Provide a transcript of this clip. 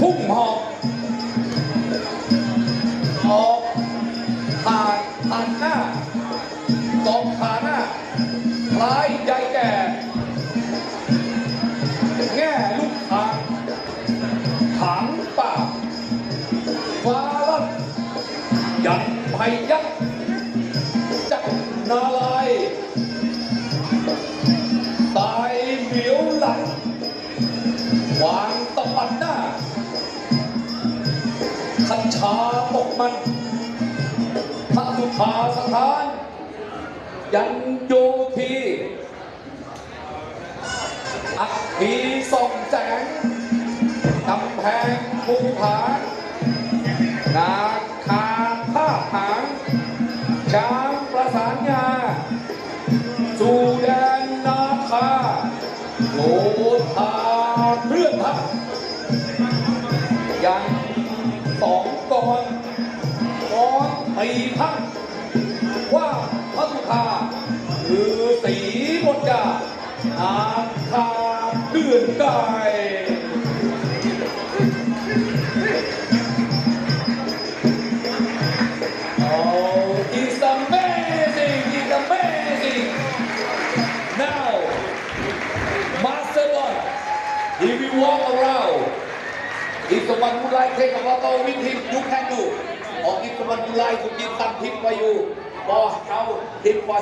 พุ่งหอกออกผ่านผ่านหน้าสองขาหน้าคล้ายใหญ่แก่แง่ลูกทางถังป่าฟ้าลัดยันไพยักษ์จักรนาลายตายเหมียวหลังวาง ตะปัดหน้า คัญชาตกมันพระสุธาสถาน ยันโยธีอัคคีส่องแสงกำแพงภูผานาคาท่าหางช้างประสานงาสู่ ยังสองกรกรตีพักว่าพระสุธาคือสีบนกาอาคาเดือนกาย Oh, it's amazing! It's amazing! Now, Master Lord, if you walk around, if someone would like to take a photo with him, you can do. Or if someone would like to give some tip for you, for how him for